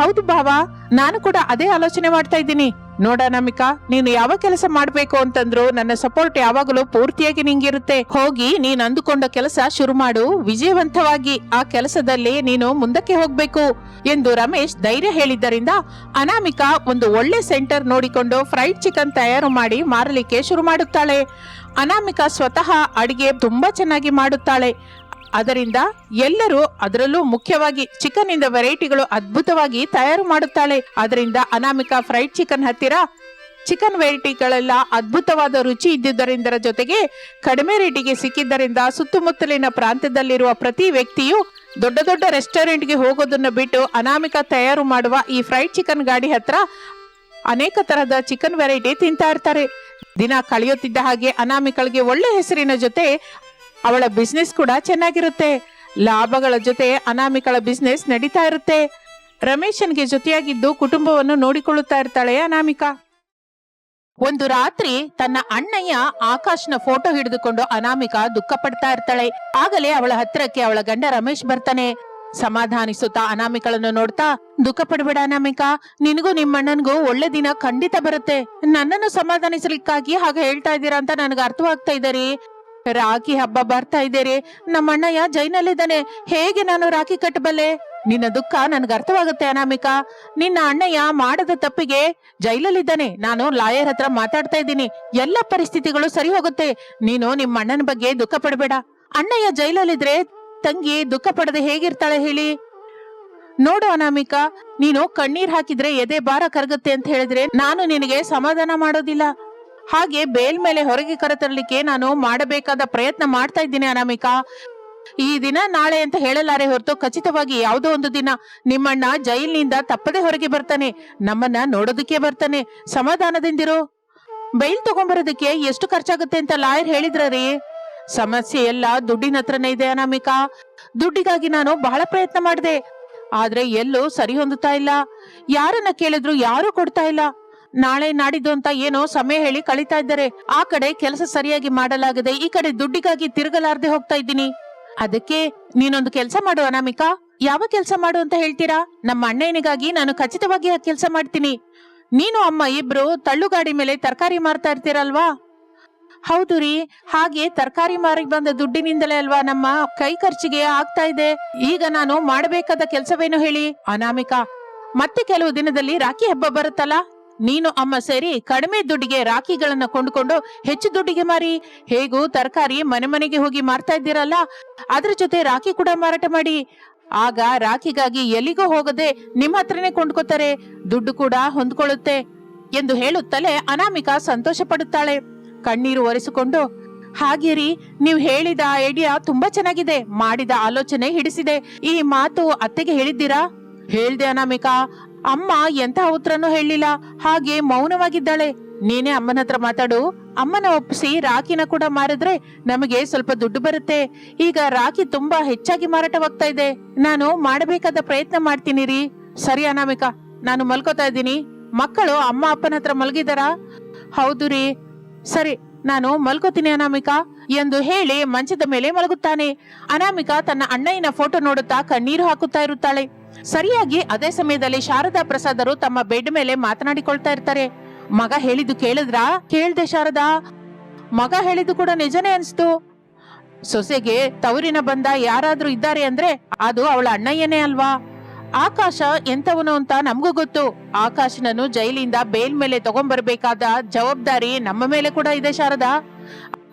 ಹೌದು ಬಾವಾ ನಾನು ಕೂಡ ಅದೇ ಆಲೋಚನೆ ಮಾಡ್ತಾ ಇದ್ದೀನಿ. ನೋಡ ನಮಿಕಾ, ನೀನು ಯಾವ ಕೆಲಸ ಮಾಡಬೇಕು ಅಂತಂದ್ರು ನನ್ನ ಸಪೋರ್ಟ್ ಯಾವಾಗಲೂ ಪೂರ್ತಿಯಾಗಿ ನಿಂಗಿರುತ್ತೆ. ಹೋಗಿ ನೀನ್ ಅಂದುಕೊಂಡ ಕೆಲಸ ಶುರು ಮಾಡು. ವಿಜಯವಂತವಾಗಿ ಆ ಕೆಲಸದಲ್ಲಿ ನೀನು ಮುಂದಕ್ಕೆ ಹೋಗ್ಬೇಕು ಎಂದು ರಮೇಶ್ ಧೈರ್ಯ ಹೇಳಿದ್ದರಿಂದ ಅನಾಮಿಕಾ ಒಂದು ಒಳ್ಳೆ ಸೆಂಟರ್ ನೋಡಿಕೊಂಡು ಫ್ರೈಡ್ ಚಿಕನ್ ತಯಾರು ಮಾಡಿ ಮಾರಲಿಕ್ಕೆ ಶುರು ಮಾಡುತ್ತಾಳೆ. ಅನಾಮಿಕಾ ಸ್ವತಃ ಅಡಿಗೆ ತುಂಬಾ ಚೆನ್ನಾಗಿ ಮಾಡುತ್ತಾಳೆ. ಅದರಿಂದ ಎಲ್ಲರೂ ಅದರಲ್ಲೂ ಮುಖ್ಯವಾಗಿ ಚಿಕನ್ ಇಂದ ವೆರೈಟಿಗಳು ಅದ್ಭುತವಾಗಿ ತಯಾರು ಮಾಡುತ್ತಾಳೆ. ಅದರಿಂದ ಅನಾಮಿಕಾ ಫ್ರೈಡ್ ಚಿಕನ್ ಹತ್ತಿರ ಚಿಕನ್ ವೆರೈಟಿಗಳೆಲ್ಲ ಅದ್ಭುತವಾದ ರುಚಿ ಇದ್ದುದರಿಂದ ಜೊತೆಗೆ ಕಡಿಮೆ ರೇಟಿಗೆ ಸಿಕ್ಕಿದ್ದರಿಂದ ಸುತ್ತಮುತ್ತಲಿನ ಪ್ರಾಂತ್ಯದಲ್ಲಿರುವ ಪ್ರತಿ ವ್ಯಕ್ತಿಯು ದೊಡ್ಡ ದೊಡ್ಡ ರೆಸ್ಟೋರೆಂಟ್ಗೆ ಹೋಗೋದನ್ನ ಬಿಟ್ಟು ಅನಾಮಿಕ ತಯಾರು ಮಾಡುವ ಈ ಫ್ರೈಡ್ ಚಿಕನ್ ಗಾಡಿ ಹತ್ರ ಅನೇಕ ತರಹದ ಚಿಕನ್ ವೆರೈಟಿ ತಿಂತಾ ಇರ್ತಾರೆ. ದಿನ ಕಳೆಯುತ್ತಿದ್ದ ಹಾಗೆ ಅನಾಮಿಕಳಿಗೆ ಒಳ್ಳೆ ಹೆಸರಿನ ಜೊತೆ ಅವಳ ಬಿಸ್ನೆಸ್ ಕೂಡ ಚೆನ್ನಾಗಿರುತ್ತೆ. ಲಾಭಗಳ ಜೊತೆ ಅನಾಮಿಕಳ ಬಿಸ್ನೆಸ್ ನಡೀತಾ ಇರುತ್ತೆ. ರಮೇಶನ್ಗೆ ಜೊತೆಯಾಗಿದ್ದು ಕುಟುಂಬವನ್ನು ನೋಡಿಕೊಳ್ಳುತ್ತಾ ಇರ್ತಾಳೆ ಅನಾಮಿಕ. ಒಂದು ರಾತ್ರಿ ತನ್ನ ಅಣ್ಣಯ್ಯ ಆಕಾಶ್ನ ಫೋಟೋ ಹಿಡಿದುಕೊಂಡು ಅನಾಮಿಕ ದುಃಖ ಪಡ್ತಾ ಇರ್ತಾಳೆ. ಆಗಲೇ ಅವಳ ಹತ್ತಿರಕ್ಕೆ ಅವಳ ಗಂಡ ರಮೇಶ್ ಬರ್ತಾನೆ. ಸಮಾಧಾನಿಸುತ್ತಾ ಅನಾಮಿಕಳನ್ನು ನೋಡ್ತಾ, ದುಃಖ ಪಡಬೇಡ ಅನಾಮಿಕ, ನಿನಗೂ ನಿಮ್ಮಣ್ಣನ್ಗೂ ಒಳ್ಳೆ ದಿನ ಖಂಡಿತ ಬರುತ್ತೆ. ನನ್ನನ್ನು ಸಮಾಧಾನಿಸಲಿಕ್ಕಾಗಿ ಹಾಗೆ ಹೇಳ್ತಾ ಇದ್ದೀರಾ ಅಂತ ನನಗೆ ಅರ್ಥವಾಗ್ತಾ ಇದೆ ರೀ. ರಾಖಿ ಹಬ್ಬ ಬರ್ತಾ ಇದ್ದೀರಿ. ನಮ್ಮಣ್ಣಯ್ಯ ಜೈನಲ್ಲಿದ್ದಾನೆ. ಹೇಗೆ ನಾನು ರಾಖಿ ಕಟ್ಟಬಲ್ಲೆ? ನಿನ್ನ ದುಃಖ ನನ್ಗೆ ಅರ್ಥವಾಗುತ್ತೆ ಅನಾಮಿಕಾ. ನಿನ್ನ ಅಣ್ಣಯ್ಯ ಮಾಡದ ತಪ್ಪಿಗೆ ಜೈಲಲ್ಲಿದ್ದಾನೆ. ನಾನು ಲಾಯರ್ ಹತ್ರ ಮಾತಾಡ್ತಾ ಇದ್ದೀನಿ. ಎಲ್ಲ ಪರಿಸ್ಥಿತಿಗಳು ಸರಿ ಹೋಗುತ್ತೆ. ನೀನು ನಿಮ್ಮ ಅಣ್ಣನ ಬಗ್ಗೆ ದುಃಖ ಪಡಬೇಡ. ಅಣ್ಣಯ್ಯ ಜೈಲಲ್ಲಿದ್ರೆ ತಂಗಿ ದುಃಖ ಪಡದೆ ಹೇಗಿರ್ತಾಳೆ ಹೇಳಿ? ನೋಡು ಅನಾಮಿಕಾ, ನೀನು ಕಣ್ಣೀರ್ ಹಾಕಿದ್ರೆ ಎದೆ ಬಾರ ಕರಗುತ್ತೆ ಅಂತ ಹೇಳಿದ್ರೆ ನಾನು ನಿನಗೆ ಸಮಾಧಾನ ಮಾಡೋದಿಲ್ಲ. ಹಾಗೆ ಬೇಲ್ ಮೇಲೆ ಹೊರಗೆ ಕರೆತರಲಿಕ್ಕೆ ನಾನು ಮಾಡಬೇಕಾದ ಪ್ರಯತ್ನ ಮಾಡ್ತಾ ಇದ್ದೀನಿ ಅನಾಮಿಕಾ. ಈ ದಿನ ನಾಳೆ ಅಂತ ಹೇಳಲಾರೆ ಹೊರತು ಖಚಿತವಾಗಿ ಯಾವುದೋ ಒಂದು ದಿನ ನಿಮ್ಮಣ್ಣ ಜೈಲಿನಿಂದ ತಪ್ಪದೆ ಹೊರಗೆ ಬರ್ತಾನೆ, ನಮ್ಮನ್ನ ನೋಡೋದಕ್ಕೆ ಬರ್ತಾನೆ. ಸಮಾಧಾನದಿಂದಿರು. ಬೈಲ್ ತಗೊಂಬರೋದಕ್ಕೆ ಎಷ್ಟು ಖರ್ಚಾಗುತ್ತೆ ಅಂತ ಲಾಯರ್ ಹೇಳಿದ್ರ ಸಮಸ್ಯೆ ಎಲ್ಲ ದುಡ್ಡಿನ ಹತ್ರನೇ ಇದೆ ಅನಾಮಿಕಾ. ದುಡ್ಡಿಗಾಗಿ ನಾನು ಬಹಳ ಪ್ರಯತ್ನ ಮಾಡಿದೆ. ಆದ್ರೆ ಎಲ್ಲೂ ಸರಿ ಹೊಂದುತ್ತಾ ಇಲ್ಲ. ಯಾರನ್ನ ಕೇಳಿದ್ರು ಯಾರು ಕೊಡ್ತಾ ಇಲ್ಲ. ನಾಳೆ ನಾಡಿದ್ದು ಅಂತ ಏನೋ ಸಮಯ ಹೇಳಿ ಕಳೀತಾ ಇದ್ದಾರೆ. ಆ ಕಡೆ ಕೆಲಸ ಸರಿಯಾಗಿ ಮಾಡಲಾಗದೆ ಈ ಕಡೆ ದುಡ್ಡಿಗಾಗಿ ತಿರುಗಲಾರ್ದೆ ಹೋಗ್ತಾ ಇದ್ದೀನಿ. ಅದಕ್ಕೆ ನೀನೊಂದು ಕೆಲಸ ಮಾಡು ಅನಾಮಿಕಾ. ಯಾವ ಕೆಲಸ ಮಾಡು ಅಂತ ಹೇಳ್ತೀರಾ? ನಮ್ಮ ಅಣ್ಣನಿಗಾಗಿ ನಾನು ಖಚಿತವಾಗಿ ಆ ಕೆಲಸ ಮಾಡ್ತೀನಿ. ನೀನು ಅಮ್ಮ ಇಬ್ರು ತಳ್ಳುಗಾಡಿ ಮೇಲೆ ತರಕಾರಿ ಮಾರ್ತಾ ಇರ್ತೀರಲ್ವಾ? ಹೌದು ರೀ. ಹಾಗೆ ತರಕಾರಿ ಮಾರಿ ಬಂದ ದುಡ್ಡಿನಿಂದಲೇ ಅಲ್ವಾ ನಮ್ಮ ಕೈ ಖರ್ಚಿಗೆ ಆಗ್ತಾ ಇದೆ. ಈಗ ನಾನು ಮಾಡಬೇಕಾದ ಕೆಲಸವೇನು ಹೇಳಿ? ಅನಾಮಿಕಾ, ಮತ್ತೆ ಕೆಲವು ದಿನದಲ್ಲಿ ರಾಖಿ ಹಬ್ಬ ಬರುತ್ತಲ್ಲ? ನೀನು ಅಮ್ಮ ಸೇರಿ ಕಡಿಮೆ ದುಡ್ಡಿಗೆ ರಾಖಿಗಳನ್ನ ಕೊಂಡುಕೊಂಡು ಹೆಚ್ಚು ದುಡ್ಡಿಗೆ ಮಾರಿ. ಹೇಗೂ ತರಕಾರಿ ಮನೆ ಮನೆಗೆ ಹೋಗಿ ಮಾರ್ತಾ ಇದ್ದೀರಲ್ಲ, ಅದ್ರ ಜೊತೆ ರಾಖಿ ಕೂಡ ಮಾರಾಟ ಮಾಡಿ. ಆಗ ರಾಖಿಗಾಗಿ ಎಲ್ಲಿಗೂ ಹೋಗದೆ ನಿಮ್ಮ ಹತ್ರನೇ ಕೊಂಡ್ಕೋತಾರೆ, ದುಡ್ಡು ಕೂಡ ಹೊಂದ್ಕೊಳ್ಳುತ್ತೆ ಎಂದು ಹೇಳುತ್ತಲೇ ಅನಾಮಿಕಾ ಸಂತೋಷ ಪಡುತ್ತಾಳೆ ಕಣ್ಣೀರು ಒರೆಸಿಕೊಂಡು, ಹಾಗೇರಿ, ನೀವು ಹೇಳಿದ ಐಡಿಯಾ ತುಂಬಾ ಚೆನ್ನಾಗಿದೆ, ಮಾಡಿದ ಆಲೋಚನೆ ಹಿಡಿಸಿದೆ. ಈ ಮಾತು ಅತ್ತೆಗೆ ಹೇಳಿದ್ದೀರಾ? ಹೇಳ್ದೆ ಅನಾಮಿಕಾ ಅಮ್ಮ ಎಂತ ಉತ್ತರನೂ ಹೇಳಿಲ್ಲ. ಹಾಗೆ ಮೌನವಾಗಿದ್ದಾಳೆ. ನೀನೇ ಅಮ್ಮನ ಹತ್ರ ಮಾತಾಡು. ಅಮ್ಮನ ಒಪ್ಪಿಸಿ ರಾಖಿನ ಕೂಡ ಮಾರಿದ್ರೆ ನಮಗೆ ಸ್ವಲ್ಪ ದುಡ್ಡು ಬರುತ್ತೆ. ಈಗ ರಾಖಿ ತುಂಬಾ ಹೆಚ್ಚಾಗಿ ಮಾರಾಟವಾಗ್ತಾ ಇದೆ. ನಾನು ಮಾಡಬೇಕಾದ ಪ್ರಯತ್ನ ಮಾಡ್ತೀನಿ ರೀ ಸರಿ ಅನಾಮಿಕಾ, ನಾನು ಮಲ್ಕೋತಾ ಇದ್ದೀನಿ. ಮಕ್ಕಳು ಅಮ್ಮ ಅಪ್ಪನ ಹತ್ರ ಮಲಗಿದಾರಾ? ಹೌದು ರೀ. ಸರಿ. ನಾನು ಮಲ್ಕೋತೀನಿ ಅನಾಮಿಕಾ ಎಂದು ಹೇಳಿ ಮಂಚದ ಮೇಲೆ ಮಲಗುತ್ತಾನೆ. ಅನಾಮಿಕಾ ತನ್ನ ಅಣ್ಣಯ್ಯನ ಫೋಟೋ ನೋಡುತ್ತಾ ಕಣ್ಣೀರು ಹಾಕುತ್ತಾ ಇರುತ್ತಾಳೆ. ಸರಿಯಾಗಿ ಅದೇ ಸಮಯದಲ್ಲಿ ಶಾರದಾ ಪ್ರಸಾದರು ತಮ್ಮ ಬೆಡ್ ಮೇಲೆ ಮಾತನಾಡಿಕೊಳ್ತಾ ಇರ್ತಾರೆ. ಮಗ ಹೇಳಿದ್ದು ಕೇಳಿದ್ರ? ಕೇಳ್ದೆ ಶಾರದಾ. ಮಗ ಹೇಳಿದ್ದು ಕೂಡ ನಿಜನೇ ಅನ್ಸ್ತು. ಸೊಸೆಗೆ ತವರಿನ ಬಂದ ಯಾರಾದ್ರೂ ಇದ್ದಾರೆ ಅಂದ್ರೆ ಅದು ಅವಳ ಅಣ್ಣಯ್ಯನೇ ಅಲ್ವಾ? ಆಕಾಶ ಎಂತವನು ಅಂತ ನಮಗೂ ಗೊತ್ತು. ಆಕಾಶನನ್ನು ಜೈಲಿಂದ ಬೇಲ್ ಮೇಲೆ ತಗೊಂಡ್ಬರ್ಬೇಕಾದ ಜವಾಬ್ದಾರಿ ನಮ್ಮ ಮೇಲೆ ಕೂಡ ಇದೆ ಶಾರದಾ.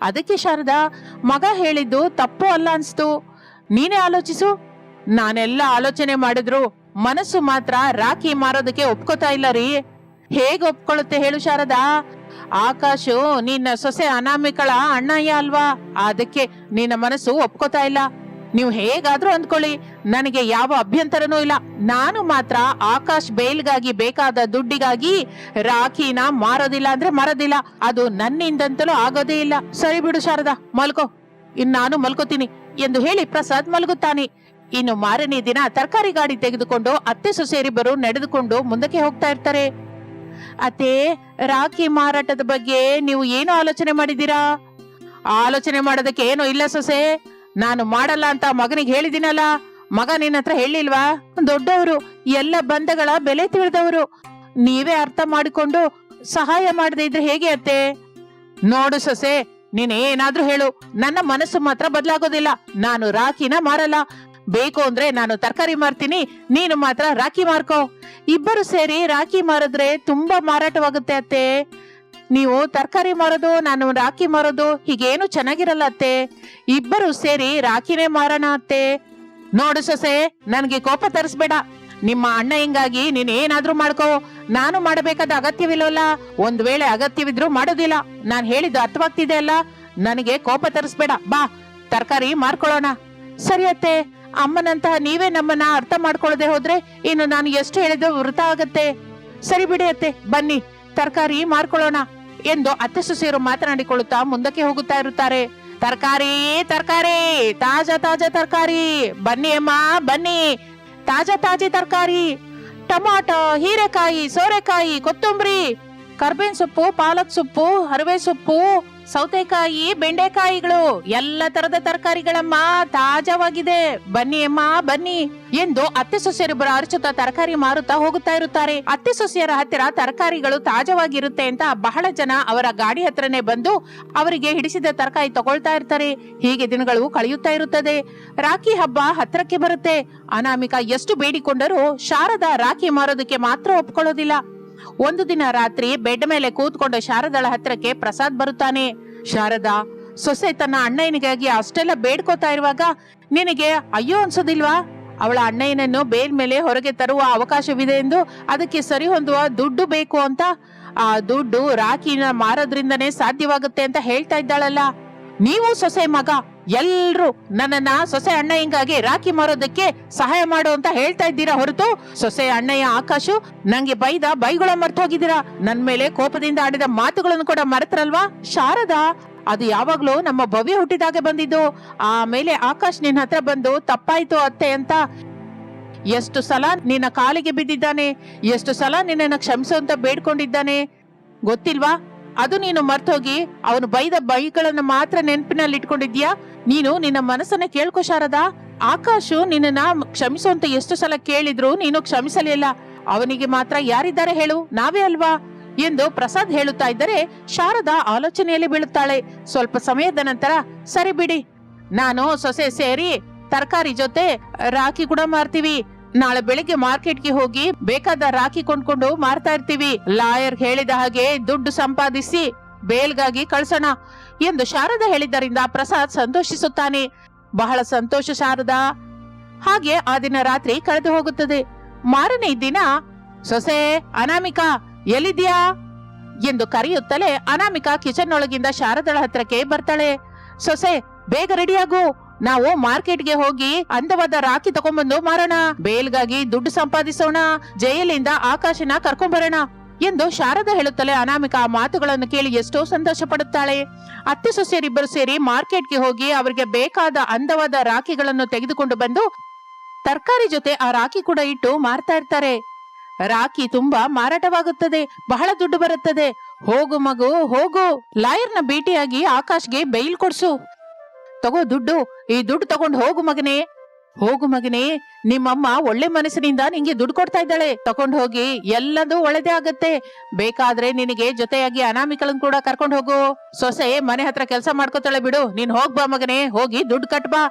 ಅದಕ್ಕೆ ಶಾರದಾ, ಮಗ ಹೇಳಿದ್ದು ತಪ್ಪು ಅಲ್ಲ ಅನ್ಸ್ತು. ನೀನೇ ಆಲೋಚಿಸು. ನಾನೆಲ್ಲ ಆಲೋಚನೆ ಮಾಡಿದ್ರು ಮನಸ್ಸು ಮಾತ್ರ ರಾಖಿ ಮಾರೋದಕ್ಕೆ ಒಪ್ಕೋತಾ ಇಲ್ಲ ರೀ. ಹೇಗ್ ಒಪ್ಕೊಳ್ಳುತ್ತೆ ಹೇಳು ಶಾರದಾ. ಆಕಾಶು ನಿನ್ನ ಸೊಸೆ ಅನಾಮಿಕಳ ಅಣ್ಣಯ್ಯ ಅಲ್ವಾ? ಅದಕ್ಕೆ ನಿನ್ನ ಮನಸ್ಸು ಒಪ್ಕೋತಾ ಇಲ್ಲ. ನೀವು ಹೇಗಾದ್ರೂ ಅಂದ್ಕೊಳ್ಳಿ, ನನಗೆ ಯಾವ ಅಭ್ಯಂತರನೂ ಇಲ್ಲ. ನಾನು ಮಾತ್ರ ಆಕಾಶ್ ಬೇಲ್ಗಾಗಿ ಬೇಕಾದ ದುಡ್ಡಿಗಾಗಿ ರಾಖಿನ ಮಾರೋದಿಲ್ಲ ಅಂದ್ರೆ ಮಾರೋದಿಲ್ಲ. ಅದು ನನ್ನಿಂದಂತಲೂ ಆಗೋದೇ ಇಲ್ಲ. ಸರಿ ಬಿಡು ಶಾರದಾ, ಮಲ್ಕೋ. ಇನ್ ನಾನು ಮಲ್ಕೋತೀನಿ ಎಂದು ಹೇಳಿ ಪ್ರಸಾದ್ ಮಲಗುತ್ತಾನೆ. ಇನ್ನು ಮಾರನೇ ದಿನ ತರಕಾರಿ ಗಾಡಿ ತೆಗೆದುಕೊಂಡು ಅತ್ತೆ ಸೊಸೇರಿಬ್ಬರು ನಡೆದುಕೊಂಡು ಮುಂದಕ್ಕೆ ಹೋಗ್ತಾ ಇರ್ತಾರೆ. ಅತ್ತೆ, ರಾಖಿ ಮಾರಾಟದ ಬಗ್ಗೆ ನೀವು ಏನು ಆಲೋಚನೆ ಮಾಡಿದ್ದೀರಾ? ಆಲೋಚನೆ ಮಾಡೋದಕ್ಕೆ ಏನು ಇಲ್ಲ ಸೊಸೆ. ನಾನು ಮಾಡಲ್ಲ ಅಂತ ಮಗನಿಗೆ ಹೇಳಿದಿನಲ್ಲ? ಮಗ ನಿನ್ನ ಹತ್ರ ಹೇಳಿಲ್ವಾ? ದೊಡ್ಡವರು, ಎಲ್ಲ ಬಂಧಗಳ ಬೆಲೆ ತಿಳಿದವರು. ನೀವೇ ಅರ್ಥ ಮಾಡಿಕೊಂಡು ಸಹಾಯ ಮಾಡದೇ ಇದ್ರೆ ಹೇಗೆ ಅತ್ತೆ? ನೋಡು ಸೊಸೆ, ನೀನ್ ಏನಾದ್ರೂ ಹೇಳು. ನನ್ನ ಮನಸ್ಸು ಮಾತ್ರ ಬದಲಾಗೋದಿಲ್ಲ. ನಾನು ರಾಖಿನ ಮಾರಲ್ಲ. ಬೇಕು ಅಂದ್ರೆ ನಾನು ತರಕಾರಿ ಮಾರ್ತೀನಿ. ನೀನು ಮಾತ್ರ ರಾಖಿ ಮಾರ್ಕೋ. ಇಬ್ಬರು ಸೇರಿ ರಾಖಿ ಮಾರಿದ್ರೆ ತುಂಬಾ ಮಾರಾಟವಾಗುತ್ತೆ ಅತ್ತೆ. ನೀವು ತರಕಾರಿ ಮಾರೋದು, ನಾನು ರಾಖಿ ಮಾರೋದು, ಹೀಗೇನು ಚೆನ್ನಾಗಿರಲ್ಲ ಅತ್ತೆ. ಇಬ್ಬರು ಸೇರಿ ರಾಖಿನೇ ಮಾರೋಣ ಅತ್ತೆ. ನೋಡು ಸೊಸೆ, ನನ್ಗೆ ಕೋಪ ತರಿಸ್ಬೇಡ. ನಿಮ್ಮ ಅಣ್ಣ ಹಿಂಗಾಗಿ ನೀನ್ ಏನಾದ್ರೂ ಮಾಡ್ಕೋ. ನಾನು ಮಾಡಬೇಕಾದ ಅಗತ್ಯವಿಲ್ಲವಲ್ಲ ಒಂದ್ ವೇಳೆ ಅಗತ್ಯವಿದ್ರು ಮಾಡೋದಿಲ್ಲ. ನಾನ್ ಹೇಳಿದ್ದು ಅರ್ಥವಾಗ್ತಿದೆ ಅಲ್ಲ? ನನಗೆ ಕೋಪ ತರಿಸ್ಬೇಡ. ಬಾ, ತರಕಾರಿ ಮಾರ್ಕೊಳ್ಳೋಣ. ಸರಿ ಅತ್ತೆ, ಅಮ್ಮನಂತಹ ನೀವೇ ನಮ್ಮನ್ನ ಅರ್ಥ ಮಾಡ್ಕೊಳ್ಳದೆ ಹೋದ್ರೆ ಇನ್ನು ನಾನು ಎಷ್ಟು ಹೇಳಿದ್ರು ವೃತ ಆಗತ್ತೆ. ಸರಿ ಬಿಡಿ ಅತ್ತೆ, ಬನ್ನಿ. ತರಕಾರಿ ಮಾರ್ಕೊಳ್ಳೋಣ ಎಂದು ಅತ್ತೆ ಸೊಸೆಯರು ಮಾತನಾಡಿಕೊಳ್ಳುತ್ತಾ ಮುಂದಕ್ಕೆ ಹೋಗುತ್ತಾ ಇರುತ್ತಾರೆ. ತರಕಾರಿ ತರಕಾರಿ, ತಾಜಾ ತಾಜಾ ತರಕಾರಿ. ಬನ್ನಿ ಅಮ್ಮ, ಬನ್ನಿ. ತಾಜಾ ತಾಜಾ ತರಕಾರಿ. ಟೊಮಾಟೊ, ಹೀರೆಕಾಯಿ, ಸೋರೆಕಾಯಿ, ಕೊತ್ತಂಬರಿ. ಕರ್ಬೇವಿನ ಸೊಪ್ಪು, ಪಾಲಕ್ ಸೊಪ್ಪು, ಹರವೆ ಸೊಪ್ಪು ಸೌತೆಕಾಯಿ, ಬೆಂಡೆಕಾಯಿಗಳು ಎಲ್ಲ ತರದ ತರಕಾರಿಗಳಮ್ಮ ತಾಜಾವಾಗಿದೆ. ಬನ್ನಿ ಅಮ್ಮ, ಬನ್ನಿ. ಎಂದು ಅತ್ತೆ ಸೊಸೆಯರಿಬ್ಬರು ಅರಚುತ್ತಾ ತರಕಾರಿ ಮಾರುತ್ತಾ ಹೋಗುತ್ತಾ ಇರುತ್ತಾರೆ. ಅತ್ತೆ ಸೊಸೆಯರ ಹತ್ತಿರ ತರಕಾರಿಗಳು ತಾಜಾವಾಗಿರುತ್ತೆ ಅಂತ ಬಹಳ ಜನ ಅವರ ಗಾಡಿ ಹತ್ರನೇ ಬಂದು ಅವರಿಗೆ ಹಿಡಿಸಿದ ತರಕಾರಿ ತಗೊಳ್ತಾ ಇರ್ತಾರೆ. ಹೀಗೆ ದಿನಗಳು ಕಳೆಯುತ್ತಾ ಇರುತ್ತದೆ. ರಾಖಿ ಹಬ್ಬ ಹತ್ರಕ್ಕೆ ಬರುತ್ತೆ. ಅನಾಮಿಕ ಎಷ್ಟು ಬೇಡಿಕೊಂಡರೂ ಶಾರದಾ ರಾಖಿ ಮಾರೋದಕ್ಕೆ ಮಾತ್ರ ಒಪ್ಕೊಳ್ಳೋದಿಲ್ಲ. ಒಂದು ದಿನ ರಾತ್ರಿ ಬೆಡ್ ಮೇಲೆ ಕೂತ್ಕೊಂಡು ಶಾರದಾಳ ಹತ್ರಕ್ಕೆ ಪ್ರಸಾದ್ ಬರುತ್ತಾನೆ. ಶಾರದಾ, ಸೊಸೆ ತನ್ನ ಅಣ್ಣಯ್ಯನಿಗಾಗಿ ಅಷ್ಟೆಲ್ಲ ಬೇಡ್ಕೋತಾ ಇರುವಾಗ ನಿನಗೆ ಅಯ್ಯೋ ಅನ್ಸೋದಿಲ್ವಾ? ಅವಳ ಅಣ್ಣಯ್ಯನನ್ನು ಬೇಲ್ ಮೇಲೆ ಹೊರಗೆ ತರುವ ಅವಕಾಶವಿದೆ ಎಂದು ಅದಕ್ಕೆ ಸರಿ ಹೊಂದುವ ದುಡ್ಡು ಬೇಕು ಅಂತ. ಆ ದುಡ್ಡು ರಾಖಿನ ಮಾರೋದ್ರಿಂದನೇ ಸಾಧ್ಯವಾಗುತ್ತೆ ಅಂತ ಹೇಳ್ತಾ ಇದ್ದಾಳಲ್ಲ. ನೀವು ಸೊಸೆ ಮಗ, ಎಲ್ರು ನನ್ನನ್ನ ಸೊಸೆ ಅಣ್ಣಯ್ಯಂಗಾಗಿ ರಾಖಿ ಮಾರೋದಕ್ಕೆ ಸಹಾಯ ಮಾಡು ಅಂತ ಹೇಳ್ತಾ ಇದ್ದೀರಾ ಹೊರತು? ಸೊಸೆ ಅಣ್ಣಯ್ಯ ಆಕಾಶು, ನಂಗೆ ಬೈದ ಬೈಗಳ ಮರ್ತು ಹೋಗಿದ್ದೀರಾ? ನನ್ ಮೇಲೆ ಕೋಪದಿಂದ ಆಡಿದ ಮಾತುಗಳನ್ನು ಕೂಡ ಮರೆತರಲ್ವಾ? ಶಾರದಾ, ಅದು ಯಾವಾಗ್ಲೂ ನಮ್ಮ ಭವ್ಯ ಹುಟ್ಟಿದಾಗೆ ಬಂದಿದ್ದು. ಆಮೇಲೆ ಆಕಾಶ್ ನಿನ್ ಹತ್ರ ಬಂದು ತಪ್ಪಾಯ್ತು ಅತ್ತೆ ಅಂತ. ಎಷ್ಟು ಸಲ ನಿನ್ನ ಕಾಲಿಗೆ ಬಿದ್ದಿದ್ದಾನೆ, ಎಷ್ಟು ಸಲ ನಿನ್ನನ್ನ ಕ್ಷಮಿಸು ಅಂತ ಬೇಡ್ಕೊಂಡಿದ್ದಾನೆ. ಗೊತ್ತಿಲ್ವಾ? ಅದು ನೀನು ಮರ್ತೋಗಿ ಅವನು ಬೈದ ಬೈಗಳನ್ನ ಮಾತ್ರ ನೆನಪಿನಲ್ಲಿ ಇಟ್ಕೊಂಡಿದ್ಯಾ ನೀನು ನಿನ್ನ ಮನಸ್ಸನ್ನ ಕೇಳ್ಕೊ ಶಾರದಾ. ಆಕಾಶು ನಿನ್ನನ್ನ ಕ್ಷಮಿಸು ಅಂತ ಎಷ್ಟು ಸಲ ಕೇಳಿದ್ರು ನೀನು ಕ್ಷಮಿಸಲಿಲ್ಲ. ಅವನಿಗೆ ಮಾತ್ರ ಯಾರಿದ್ದಾರೆ ಹೇಳು, ನಾವೇ ಅಲ್ವಾ? ಎಂದು ಪ್ರಸಾದ್ ಹೇಳುತ್ತಾ ಇದ್ದರೆ ಶಾರದಾ ಆಲೋಚನೆಯಲ್ಲಿ ಬೀಳುತ್ತಾಳೆ. ಸ್ವಲ್ಪ ಸಮಯದ ನಂತರ, ಸರಿ ಬಿಡಿ. ನಾನು ಸೊಸೆ ಸೇರಿ ತರಕಾರಿ ಜೊತೆ ರಾಖಿ ಕೂಡ ಮಾರ್ತೀವಿ. ನಾಳೆ ಬೆಳಿಗ್ಗೆ ಮಾರ್ಕೆಟ್ಗೆ ಹೋಗಿ ಬೇಕಾದ ರಾಖಿ ಕೊಂಡ್ಕೊಂಡು ಮಾರ್ತಾ ಇರ್ತೀವಿ. ಲಾಯರ್ ಹೇಳಿದ ಹಾಗೆ ದುಡ್ಡು ಸಂಪಾದಿಸಿ ಬೇಲ್ಗಾಗಿ ಕಳ್ಸೋಣ ಎಂದು ಶಾರದಾ ಹೇಳಿದ್ದರಿಂದ ಪ್ರಸಾದ್ ಸಂತೋಷಿಸುತ್ತಾನೆ. ಬಹಳ ಸಂತೋಷ ಶಾರದಾ. ಹಾಗೆ ಆ ದಿನ ರಾತ್ರಿ ಕಳೆದು ಹೋಗುತ್ತದೆ. ಮಾರನೇ ದಿನ, ಸೊಸೆ ಅನಾಮಿಕಾ ಎಲ್ಲಿದ್ಯಾ ಎಂದು ಕರೆಯುತ್ತಲೇ ಅನಾಮಿಕಾ ಕಿಚನ್ ಒಳಗಿಂದ ಶಾರದಳ ಹತ್ರಕ್ಕೆ ಬರ್ತಾಳೆ. ಸೊಸೆ, ಬೇಗ ರೆಡಿಯಾಗು. ನಾವು ಮಾರ್ಕೆಟ್ಗೆ ಹೋಗಿ ಅಂದವಾದ ರಾಖಿ ತಗೊಂಡ್ಬಂದು ಮಾರೋಣ. ಬೇಲ್ಗಾಗಿ ದುಡ್ಡು ಸಂಪಾದಿಸೋಣ. ಜೈಲಿಂದ ಆಕಾಶನ ಕರ್ಕೊಂಡ್ಬರೋಣ ಎಂದು ಶಾರದ ಹೇಳುತ್ತಲೇ ಅನಾಮಿಕಾ ಆ ಮಾತುಗಳನ್ನು ಕೇಳಿ ಎಷ್ಟೋ ಸಂತೋಷ ಪಡುತ್ತಾಳೆ. ಅತ್ತೆ ಸೊಸೆಯರಿಬ್ಬರು ಸೇರಿ ಮಾರ್ಕೆಟ್ಗೆ ಹೋಗಿ ಅವರಿಗೆ ಬೇಕಾದ ಅಂದವಾದ ರಾಖಿಗಳನ್ನು ತೆಗೆದುಕೊಂಡು ಬಂದು ತರಕಾರಿ ಜೊತೆ ಆ ರಾಖಿ ಕೂಡ ಇಟ್ಟು ಮಾರ್ತಾ ಇರ್ತಾರೆ. ರಾಖಿ ತುಂಬಾ ಮಾರಾಟವಾಗುತ್ತದೆ, ಬಹಳ ದುಡ್ಡು ಬರುತ್ತದೆ. ಹೋಗು ಮಗು, ಹೋಗು. ಲಾಯರ್ನ ಭೇಟಿಯಾಗಿ ಆಕಾಶ್ಗೆ ಬೈಲ್ ಕೊಡ್ಸು. ತಗೋ ದುಡ್ಡು, ಈ ದುಡ್ಡು ತಗೊಂಡು ಹೋಗು ಮಗನೇ. ಹೋಗು ಮಗನೇ, ನಿಮ್ಮಮ್ಮ ಒಳ್ಳೆ ಮನಸ್ಸಿನಿಂದ ನಿಂಗೆ ದುಡ್ಡು ಕೊಡ್ತಾ ಇದ್ದಾಳೆ. ತಕೊಂಡ್ ಹೋಗಿ, ಎಲ್ಲದೂ ಒಳ್ಳೇದೇ ಆಗತ್ತೆ. ಬೇಕಾದ್ರೆ ನಿನಗೆ ಜೊತೆಯಾಗಿ ಅನಾಮಿಕಳನ್ ಕೂಡ ಕರ್ಕೊಂಡು ಹೋಗು. ಸೊಸೆ ಮನೆ ಹತ್ರ ಕೆಲಸ ಮಾಡ್ಕೋತಾಳೆ ಬಿಡು. ನೀನ್ ಹೋಗ್ಬಾ ಮಗನೇ, ಹೋಗಿ ದುಡ್ಡು ಕಟ್ಬಾ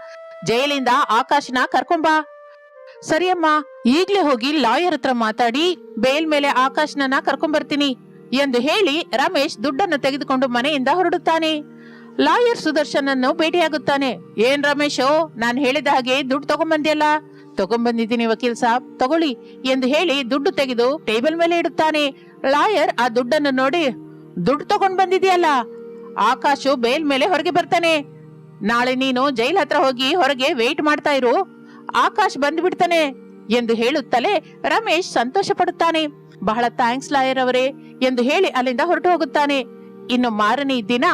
ಜೈಲಿಂದ ಆಕಾಶನ ಕರ್ಕೊಂಬಾ ಸರಿಯಮ್ಮ, ಈಗ್ಲೇ ಹೋಗಿ ಲಾಯರ್ ಹತ್ರ ಮಾತಾಡಿ, ಬೇಲ್ ಮೇಲೆ ಆಕಾಶ್ನನ್ನ ಕರ್ಕೊಂಬರ್ತೀನಿ ಎಂದು ಹೇಳಿ ರಮೇಶ್ ದುಡ್ಡನ್ನು ತೆಗೆದುಕೊಂಡು ಮನೆಯಿಂದ ಹೊರಡುತ್ತಾನೆ. ಲಾಯರ್ ಸುದರ್ಶನನ್ನು ಭೇಟಿಯಾಗುತ್ತಾನೆ. ಏನ್ ರಮೇಶ್ ನಾನು ಹೇಳಿದ ಹಾಗೆ ದುಡ್ಡು ತಗೊಂಬಂದಿಯಲ್ಲ? ತಗೊಂಬಂದಿದ್ದೀನಿ ವಕೀಲ್ ಸಾಬ್, ತಗೊಳ್ಳಿ ಎಂದು ಹೇಳಿ ದುಡ್ಡು ತೆಗೆದು ಟೇಬಲ್ ಮೇಲೆ ಇಡುತ್ತಾನೆ. ಲಾಯರ್ ಆ ದುಡ್ಡನ್ನು ನೋಡಿ, ದುಡ್ಡು ತಗೊಂಡ್ ಬಂದಿದ್ಯಲ್ಲ? ಆಕಾಶು ಬೇಲ್ ಮೇಲೆ ಹೊರಗೆ ಬರ್ತಾನೆ. ನಾಳೆ ನೀನು ಜೈಲ್ ಹತ್ರ ಹೋಗಿ ಹೊರಗೆ ವೇಟ್ ಮಾಡ್ತಾ ಇರು. ಆಕಾಶ್ ಬಂದ್ಬಿಡ್ತಾನೆ ಎಂದು ಹೇಳುತ್ತಲೇ ರಮೇಶ್ ಸಂತೋಷ ಪಡುತ್ತಾನೆ ಬಹಳ ಥ್ಯಾಂಕ್ಸ್ ಲಾಯರ್ ಅವರೇ ಎಂದು ಹೇಳಿ ಅಲ್ಲಿಂದ ಹೊರಟು ಹೋಗುತ್ತಾನೆ. ಇನ್ನು ಮಾರನೇ ದಿನ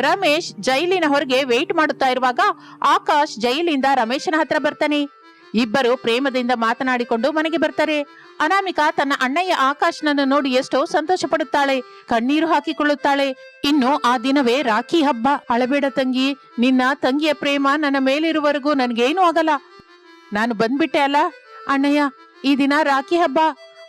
ರಮೇಶ್ ಜೈಲಿನ ಹೊರಗೆ ವೇಟ್ ಮಾಡುತ್ತಾ ಇರುವಾಗ ಆಕಾಶ್ ಜೈಲಿಂದ ರಮೇಶನ ಹತ್ರ ಬರ್ತಾನೆ. ಇಬ್ಬರು ಪ್ರೇಮದಿಂದ ಮಾತನಾಡಿಕೊಂಡು ಮನೆಗೆ ಬರ್ತಾರೆ. ಅನಾಮಿಕಾ ತನ್ನ ಅಣ್ಣಯ್ಯ ಆಕಾಶ್ನನ್ನು ನೋಡಿ ಎಷ್ಟೋ ಸಂತೋಷ ಪಡುತ್ತಾಳೆ ಕಣ್ಣೀರು ಹಾಕಿಕೊಳ್ಳುತ್ತಾಳೆ. ಇನ್ನು ಆ ದಿನವೇ ರಾಖಿ ಹಬ್ಬ. ಅಳಬೇಡ ತಂಗಿ, ನಿನ್ನ ತಂಗಿಯ ಪ್ರೇಮ ನನ್ನ ಮೇಲಿರುವವರೆಗೂ ನನ್ಗೇನು ಆಗಲ್ಲ. ನಾನು ಬಂದ್ಬಿಟ್ಟೆ ಅಲ್ಲ. ಅಣ್ಣಯ್ಯ, ಈ ದಿನ ರಾಖಿ ಹಬ್ಬ.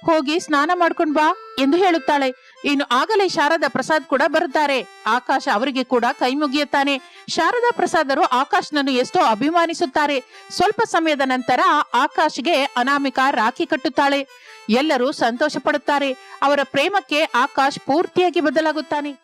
ಹೋಗಿ ಸ್ನಾನ ಮಾಡ್ಕೊಂಡ್ ಬಾ ಎಂದು ಹೇಳುತ್ತಾಳೆ. ಇನ್ನು ಆಗಲೇ ಶಾರದಾ ಪ್ರಸಾದ್ ಕೂಡ ಬರುತ್ತಾರೆ. ಆಕಾಶ ಅವರಿಗೆ ಕೂಡ ಕೈ ಮುಗಿಯುತ್ತಾನೆ. ಶಾರದಾ ಪ್ರಸಾದರು ಆಕಾಶ್ನನ್ನು ಎಷ್ಟೋ ಅಭಿಮಾನಿಸುತ್ತಾರೆ. ಸ್ವಲ್ಪ ಸಮಯದ ನಂತರ ಆಕಾಶ್ಗೆ ಅನಾಮಿಕಾ ರಾಖಿ ಕಟ್ಟುತ್ತಾಳೆ. ಎಲ್ಲರೂ ಸಂತೋಷ ಪಡುತ್ತಾರೆ ಅವರ ಪ್ರೇಮಕ್ಕೆ ಆಕಾಶ್ ಪೂರ್ತಿಯಾಗಿ ಬದಲಾಗುತ್ತಾನೆ.